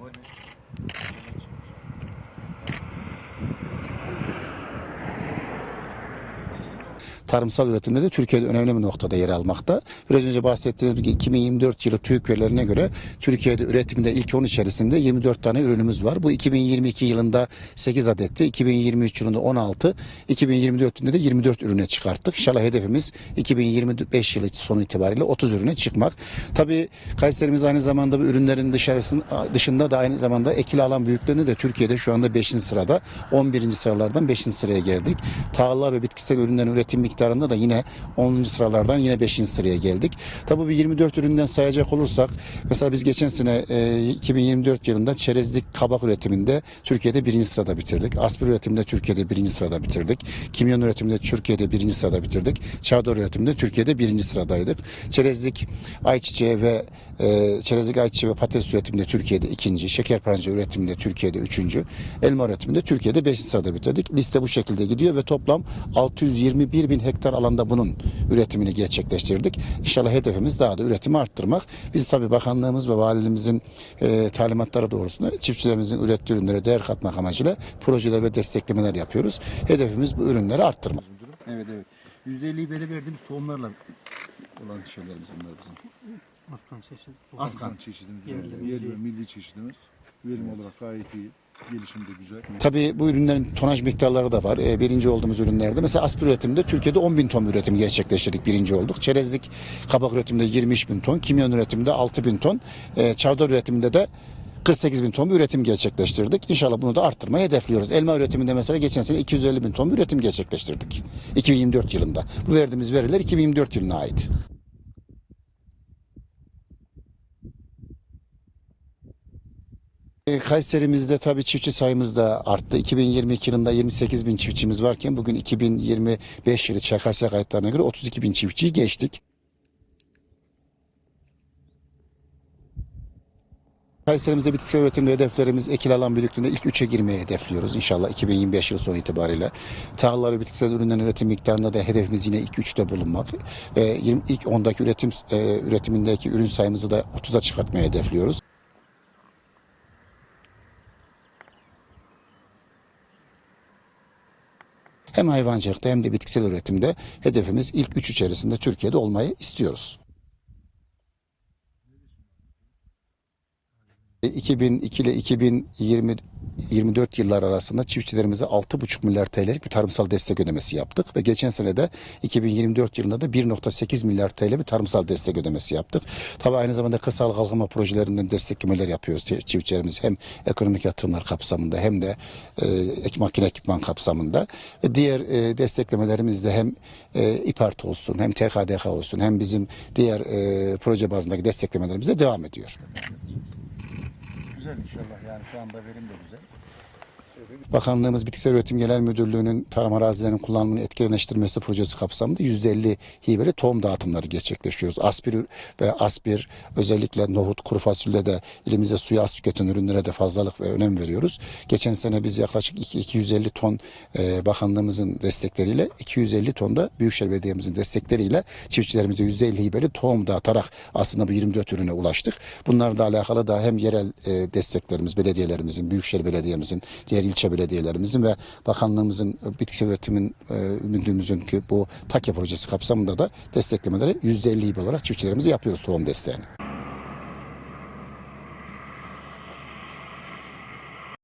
wouldn't it? Tarımsal üretimde de Türkiye'de önemli bir noktada yer almakta. Biraz önce bahsettiğimiz gibi 2024 yılı TÜİK verilerine göre Türkiye'de üretimde ilk 10 içerisinde 24 tane ürünümüz var. Bu 2022 yılında 8 adetti, 2023 yılında 16, 2024 yılında da 24 ürüne çıkarttık. İnşallah hedefimiz 2025 yılı sonu itibariyle 30 ürüne çıkmak. Tabii Kayserimiz aynı zamanda bu ürünlerin dışarısın, dışında da aynı zamanda ekili alan büyüklüğünde de Türkiye'de şu anda 5. sırada. 11. sıralardan 5. sıraya geldik. Tahıllar ve bitkisel ürünlerin üretim miktarında da yine 10. sıralardan yine 5. sıraya geldik. Tabii bu 24 üründen sayacak olursak mesela biz geçen sene e, 2024 yılında çerezlik kabak üretiminde Türkiye'de 1. sırada bitirdik. Aspir üretiminde Türkiye'de 1. sırada bitirdik. Kimyon üretiminde Türkiye'de 1. sırada bitirdik. Çavdar üretiminde Türkiye'de 1. sıradaydık. Çerezlik ayçiçeği ve e, çerezlik ayçiçeği ve patates üretiminde Türkiye'de ikinci, şeker pancarı üretiminde Türkiye'de üçüncü, elma üretiminde Türkiye'de beşinci sırada bitirdik. Liste bu şekilde gidiyor ve toplam 621 bin hektar alanda bunun üretimini gerçekleştirdik. İnşallah hedefimiz daha da üretimi arttırmak. Biz tabii bakanlığımız ve valiliğimizin e, talimatları doğrusunda çiftçilerimizin ürettiği ürünlere değer katmak amacıyla projeler ve desteklemeler yapıyoruz. Hedefimiz bu ürünleri arttırmak. Evet evet. %50'yi böyle verdiğimiz tohumlarla olan şeylerimiz bunlar bizim. Askan çeşit. Askan. çeşidimiz Yerli. Yerli ve milli çeşidimiz. Verim olarak gayet iyi. Gelişim de güzel. Tabii bu ürünlerin tonaj miktarları da var. Ee, birinci olduğumuz ürünlerde. Mesela aspir üretiminde Türkiye'de 10 bin ton üretimi gerçekleştirdik. Birinci olduk. Çerezlik kabak üretiminde 23 bin ton. Kimyon üretiminde 6 bin ton. Ee, çavdar üretiminde de 48 bin ton bir üretim gerçekleştirdik. İnşallah bunu da arttırmayı hedefliyoruz. Elma üretiminde mesela geçen sene 250 bin ton bir üretim gerçekleştirdik. 2024 yılında. Bu verdiğimiz veriler 2024 yılına ait. Kayserimizde tabii çiftçi sayımız da arttı. 2022 yılında 28 bin çiftçimiz varken bugün 2025 yılı ÇKS kayıtlarına göre 32 bin çiftçiyi geçtik. Kayserimizde bitkisel üretimde hedeflerimiz ekil alan büyüklüğünde ilk üçe girmeyi hedefliyoruz inşallah 2025 yılı sonu itibariyle. Tahıllar ve bitkisel ürünlerin üretim miktarında da hedefimiz yine ilk üçte bulunmak. Ve 20 ilk 10'daki üretim e, üretimindeki ürün sayımızı da 30'a çıkartmayı hedefliyoruz. Hem hayvancılıkta hem de bitkisel üretimde hedefimiz ilk üç içerisinde Türkiye'de olmayı istiyoruz. 2002 ile 2020 24 yıllar arasında çiftçilerimize 6,5 milyar TL'lik bir tarımsal destek ödemesi yaptık ve geçen sene de 2024 yılında da 1,8 milyar TL bir tarımsal destek ödemesi yaptık. Tabii aynı zamanda kırsal kalkınma projelerinden desteklemeler yapıyoruz çiftçilerimiz hem ekonomik yatırımlar kapsamında hem de e, makine ekipman kapsamında ve diğer e, desteklemelerimiz de hem e, İPART olsun hem TKDK olsun hem bizim diğer e, proje bazındaki desteklemelerimize devam ediyor. Güzel inşallah yani şu anda verim de güzel. Bakanlığımız Bitkisel Üretim Genel Müdürlüğü'nün tarım arazilerinin kullanımını etkileştirmesi projesi kapsamında %50 hibeli tohum dağıtımları gerçekleştiriyoruz. Aspir ve aspir özellikle nohut, kuru fasulye de elimizde suya az tüketen ürünlere de fazlalık ve önem veriyoruz. Geçen sene biz yaklaşık iki- 250 ton e, bakanlığımızın destekleriyle 250 ton da Büyükşehir Belediye'mizin destekleriyle çiftçilerimize %50 hibeli tohum dağıtarak aslında bu 24 ürüne ulaştık. Bunlarla alakalı da hem yerel e, desteklerimiz, belediyelerimizin, Büyükşehir Belediye'mizin, diğer ilçe belediyelerimizin ve bakanlığımızın bitkisel üretimin e, müdürlüğümüzün ki bu TAKya projesi kapsamında da desteklemeleri %50 hibe olarak çiftçilerimize yapıyoruz tohum desteğini.